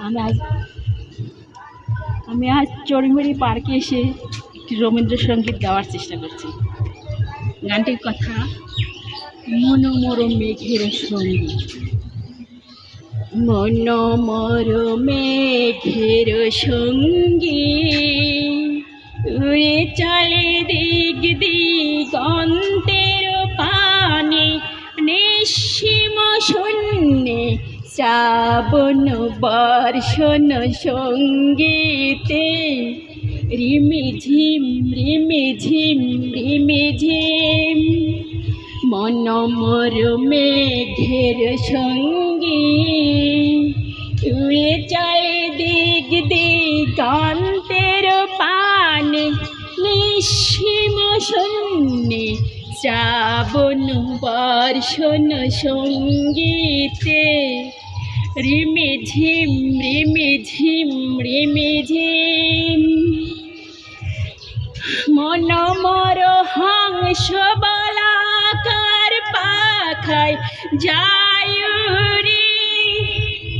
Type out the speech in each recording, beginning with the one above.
আমি আজ আমি আজ চড়িমড়ি পার্কে এসে একটি রবীন্দ্রসঙ্গীত গাওয়ার চেষ্টা করছি। গানটির কথা মনোমর মেঘের সঙ্গী মনোমর মেঘের সঙ্গী উড়ে চলে দিক শ্রাবণ বর্ষণ সঙ্গীতে। রিমি ঝিম রিমি ঝিম রিমি ঝিম। মনমর মেঘের সঙ্গী। উড়ে চলে দিক দিগন্তের পান। নিঃসীম শূন্যে শ্রাবণ বর্ষণ সঙ্গীতে। রিমি ঝিম রিমি ঝিম রিমি ঝিম মনমর হংস বলাকার পাখায় যায়ুরি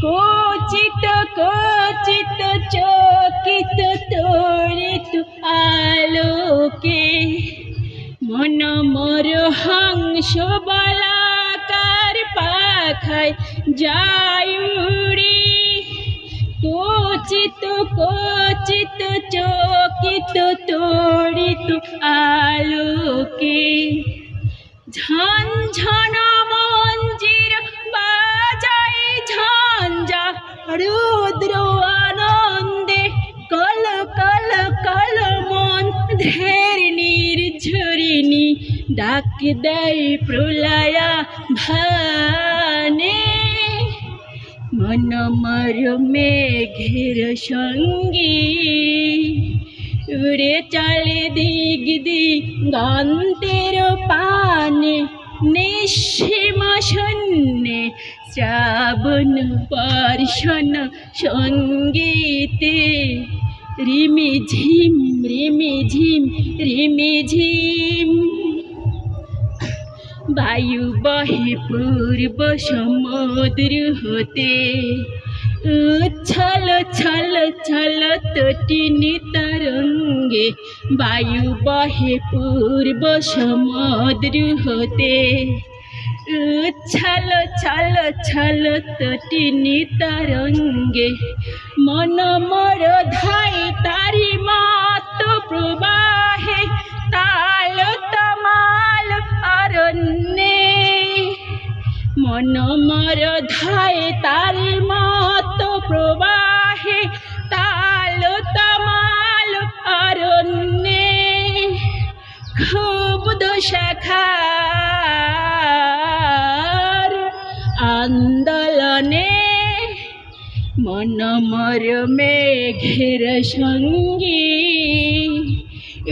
কোচিত কোচিত, চকিত, তরিত আলোকে। মনমর হংস বলাকার পাখায় যায়ুরি কোচিত কোচিত, চকিত তড়িত আলোকে। ঝনঝন মঞ্জির বাজাই ঝঞ্ঝা, রুদ্র আনন্দে কল কল কল মন নির্ঝরিণী ডাক দেয় প্রলয়া ভানে। মন মনমর মেঘের সঙ্গী। উড়ে চলে দিগ দিগন্তের পানে। নিঃসীম শূন্যে শ্রাবণ বর্ষণ সঙ্গীতে। রিমি ঝিম রিমি ঝিম রিমি ঝিম। বায়ু বহে পূর্ব সমুদ্র হতে। উচ্ছল ছল ছল তটিনী তরঙ্গে বায়ু বহে পূর্ব সমুদ্র হতে। উচ্ছল ছল ছল তটিনী তরঙ্গে মন মর ধাই তারি মাত প্রবাহে মন মর ধায় তারি মত প্রবাহে, তাল তমাল অরণ্যে। খুব দোষাখার আন্দোলনে মনমর মেঘের সঙ্গী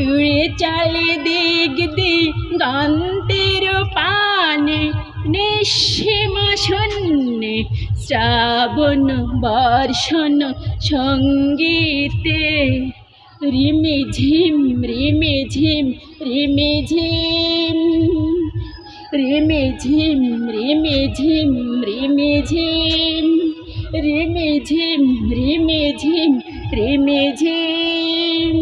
উড়ে চলে দিক দিগন্তের পানে নিঃসীম শূন্যে শ্রাবণ বর্ষণ সঙ্গীতে। রিমি ঝিম রিমি ঝিম রিমি ঝিম রিমি ঝিম রিমি ঝিম রিমি ঝিম রিমি ঝিম রিমি ঝিম রিমি ঝিম।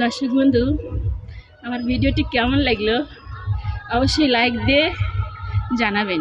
দর্শক বন্ধু, আমার ভিডিওটি কেমন লাগল? অবশ্যই লাইক দিয়ে জানাবেন।